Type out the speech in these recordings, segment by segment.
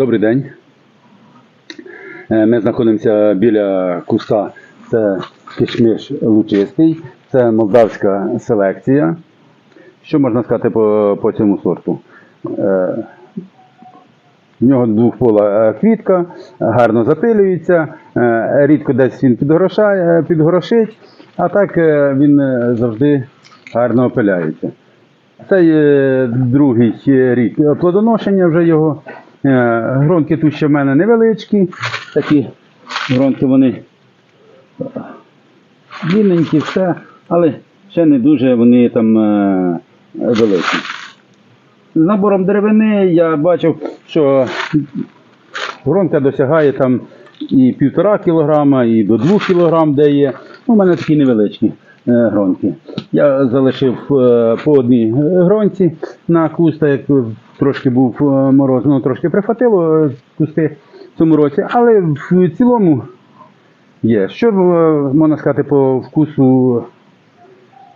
Добрий день. Е, Ми знаходимося біля куста. Це кишмиш лучистий, це молдавська селекція. Що можна сказати по, по цьому сорту? Е, В нього двохпола е, квітка, гарно запилюється, рідко десь він підгрошає, підгорошить, а так він завжди гарно опиляється. Це другий рік плодоношення вже його. Е, Гронки тут ще в мене невеличкі. Такі гронки вони длинненькі, все, але ще не дуже вони там е, великі. З набором деревини я бачив, що гронка досягає там і півтора кілограма, і до двох кілограм де є. У мене такі невеличкі гронки. Я залишив е, по одній гронці на куста, як трошки був е, мороз, ну трошки прихватило е, кусти в цьому році, але в цілому є. Що е, можна сказати по вкусу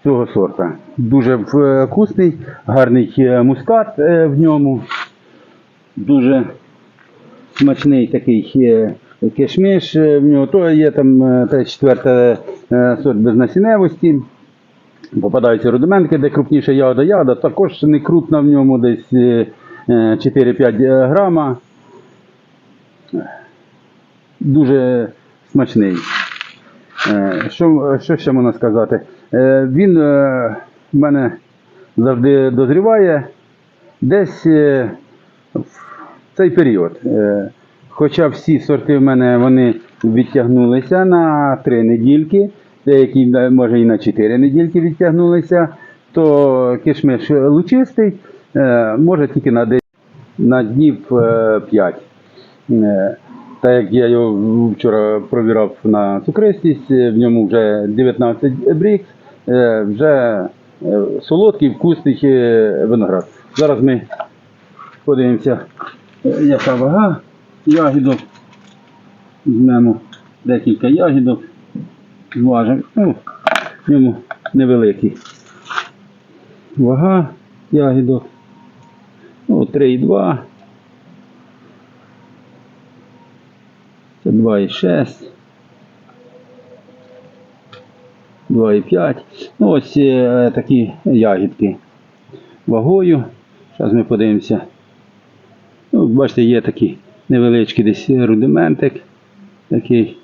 цього сорта? Дуже е, вкусний, гарний е, мускат е, в ньому, дуже смачний такий кишмиш е, в нього. То є там е, та четверта е, сорт безнасінневості. Попадаються рудиментки, де крупніша ягода. Ягода також не крупна в ньому, десь е, е, 4-5 грама. Дуже смачний. Що, що ще можна сказати? Він в мене завжди дозріває десь в цей період. Е, Хоча всі сорти в мене вони відтягнулися на 3 недільки, деякі може і на 4 недільки відтягнулися, то кишмиш лучистий е, може тільки на, десь- на днів 5. Так як я його вчора провірав на цукристість, е, в ньому вже 19 брікс, е, вже е, солодкий, вкусний е, виноград. Зараз ми подивимося, е, яка вага ягідок. Візьмемо декілька ягідок, зважимо. Ну, в ньому невеликий. Вага ягідок. Ну, 3,2. Це 2,6. 2,5. Ну, ось е, такі ягідки вагою. Зараз ми подивимося. Ну, бачите, є такий невеличкий десь рудиментик. Такий.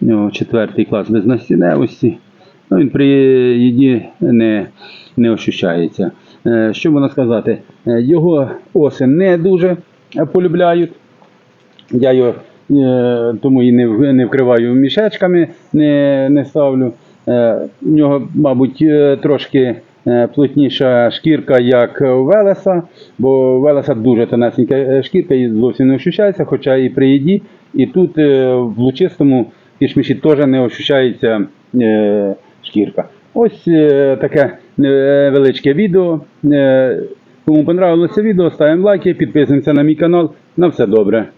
У нього четвертий клас безнастінневості. Ну, він при їді не, не ощущається. Е, Що можна сказати? Е, Його оси не дуже полюбляють. Я його е, тому і не, не вкриваю мішечками, не, не ставлю. У нього, мабуть, трошки плотніша шкірка, як у Велеса, бо Велеса дуже тонесенька е, шкірка і зовсім не ощущається, хоча і при їді. І тут е, в лучистому кішміші теж не ощущається е, шкірка. Ось е, таке невеличке відео. Е, Кому понравилося відео, ставимо лайки, підписуємося на мій канал. На все добре.